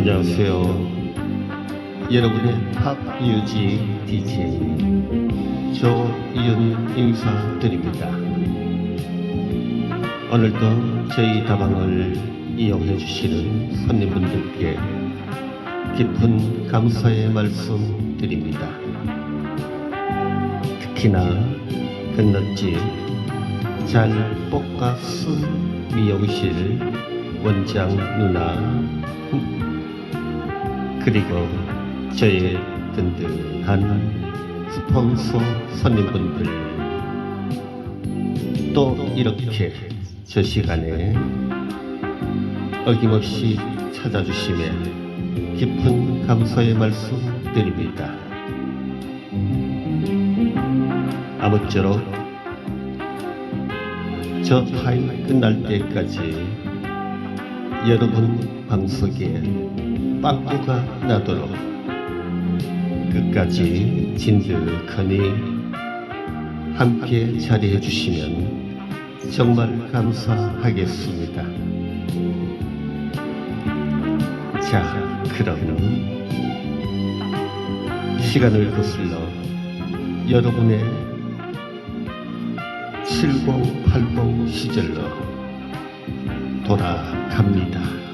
안녕하세요. 여러분의 팝 뮤직 DJ 조이은 인사드립니다. 오늘도 저희 다방을 이용해 주시는 손님분들께 깊은 감사의 말씀 드립니다. 특히나 건너집 잘 볶아스 미용실 원장 누나 그리고 저의 든든한 스폰서 손님분들 또 이렇게 저 시간에 어김없이 찾아주심에 깊은 감사의 말씀 드립니다. 아무쪼록 저 타임 끝날 때까지 여러분 방석에 빵꾸가 나도록 끝까지 진득하니 함께 자리해 주시면 정말 감사하겠습니다. 자, 그럼 시간을 거슬러 여러분의 70, 80 시절로 돌아갑니다.